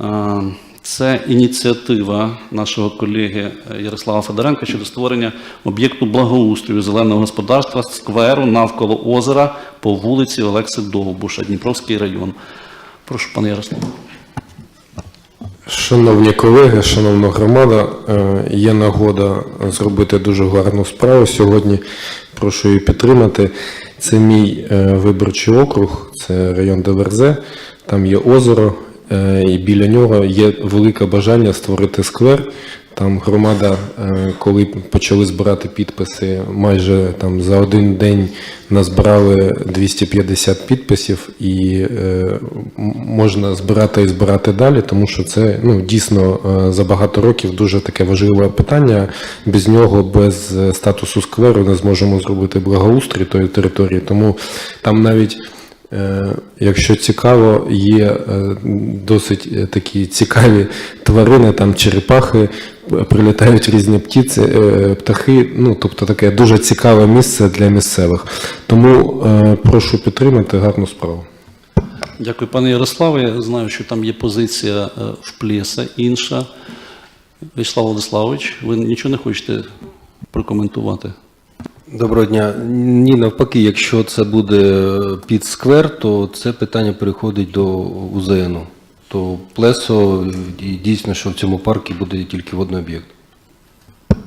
Е, Це ініціатива нашого колеги Ярослава Федоренка щодо створення об'єкту благоустрою зеленого господарства скверу навколо озера по вулиці Олекси Довбуша, Дніпровський район. Прошу, пане Ярославе. Шановні колеги, шановна громада, е, є нагода зробити дуже гарну справу сьогодні. Прошу її підтримати. Це мій е, виборчий округ, це район Деверзе. Там є озеро, і біля нього є велике бажання створити сквер. Там громада, е, коли почали збирати підписи, майже там за один день назбирали 250 підписів, і е, можна збирати і збирати далі, тому що це ну дійсно е, за багато років дуже таке важливе питання. Без нього, без е, статусу скверу, не зможемо зробити благоустрій тої території. Тому там навіть Е, Якщо цікаво, є е, досить е, такі цікаві тварини, там черепахи, прилітають різні птиці, е, птахи. Ну тобто таке дуже цікаве місце для місцевих. Тому е, прошу підтримати гарну справу. Дякую, пане Ярославе. Я знаю, що там є позиція е, в Плеса інша. Вячеслав Владиславович, ви нічого не хочете прокоментувати? Доброго дня. Ні, навпаки, якщо це буде під сквер, то це питання переходить до УЗНу. То плесо і дійсно, що в цьому парку буде тільки водний об'єкт.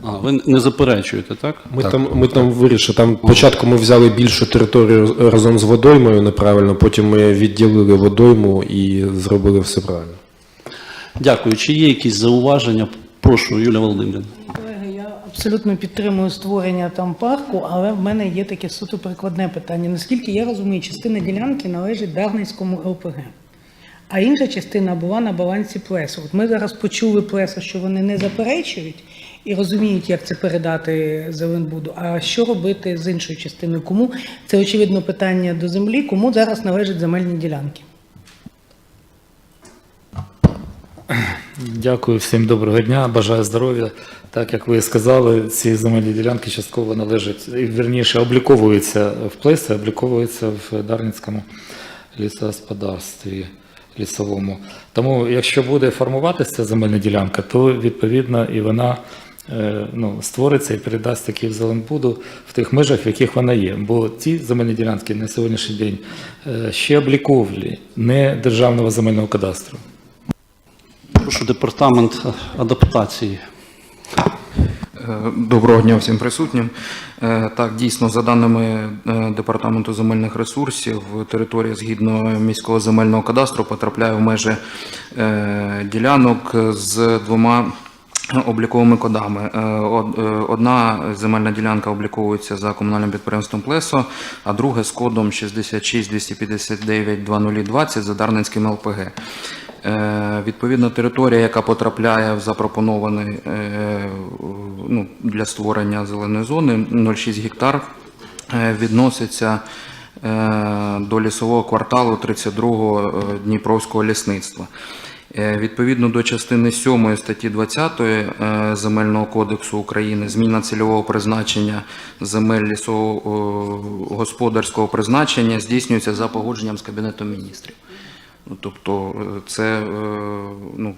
А, ви не заперечуєте, так? Ми там ми там вирішили. Там спочатку ми взяли більшу територію разом з водоймою неправильно, потім ми відділили водойму і зробили все правильно. Дякую. Чи є якісь зауваження? Прошу, Юлія Володимирівна. Абсолютно підтримую створення там парку, але в мене є таке суто прикладне питання. Наскільки я розумію, частина ділянки належить Дарницькому ЛПГ, а інша частина була на балансі плесу. От ми зараз почули плесо, що вони не заперечують і розуміють, як це передати Зеленбуду. А що робити з іншою частиною? Кому це очевидно питання до землі, кому зараз належать земельні ділянки? Дякую всім доброго дня, бажаю здоров'я. Так як ви сказали, ці земельні ділянки частково належать, і, вірніше, обліковуються в плесі, обліковуються в Дарницькому лісогосподарстві лісовому. Тому, якщо буде формуватися земельна ділянка, то відповідно і вона е, ну, створиться і передасть таки в Зеленбуду в тих межах, в яких вона є. Бо ці земельні ділянки на сьогоднішній день е, ще обліковлі, не державного земельного кадастру. Прошу департамент адаптації. Е, Доброго дня всім присутнім. Е, Так, дійсно, за даними е, Департаменту земельних ресурсів, територія згідно міського земельного кадастру потрапляє в межі ділянок з двома обліковими кодами. Од- Одна земельна ділянка обліковується за комунальним підприємством Плесо, а друга з кодом 66 259 2020 за Дарницьким ЛПГ. Е, Відповідно, територія, яка потрапляє в запропонований е, ну, для створення зеленої зони 0,6 гектар, е, відноситься до лісового кварталу 32-го е, Дніпровського лісництва. Відповідно до частини 7 статті 20 е, Земельного кодексу України зміна цільового призначення земель лісового е, господарського призначення здійснюється за погодженням з Кабінетом міністрів. Ну, тобто е, це е, ну,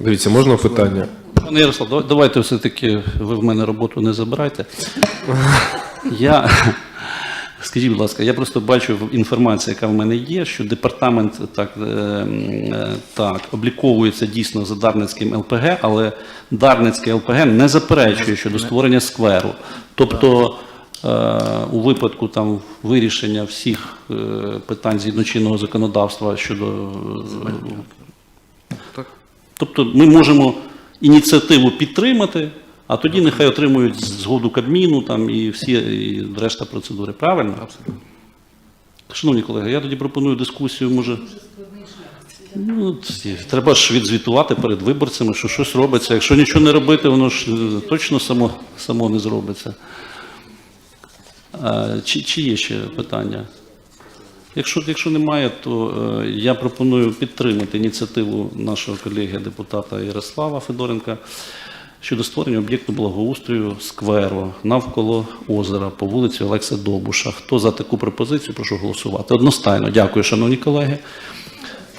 Дивіться, можна питання? Пане Ярослав, давайте все-таки ви в мене роботу не забирайте. Я, скажіть, будь ласка, я просто бачу в інформації, яка в мене є, що департамент так, е, так обліковується дійсно за Дарницьким ЛПГ, але Дарницьке ЛПГ не заперечує щодо створення скверу. Тобто, у випадку там вирішення всіх е, питань згідно чинного законодавства щодо е, так. Тобто ми можемо ініціативу підтримати, а тоді нехай отримують згоду Кабміну там, і всі і решта процедури. Правильно? Абсолютно. Шановні колеги, я тоді пропоную дискусію, може. Ну, треба ж відзвітувати перед виборцями, що щось робиться. Якщо нічого не робити, воно ж е, точно само, само не зробиться. Чи, чи є ще питання? Якщо, якщо немає, то е, я пропоную підтримати ініціативу нашого колеги депутата Ярослава Федоренка щодо створення об'єкту благоустрою скверу навколо озера по вулиці Олекса Довбуша. Хто за таку пропозицію, прошу голосувати. Одностайно. Дякую, шановні колеги.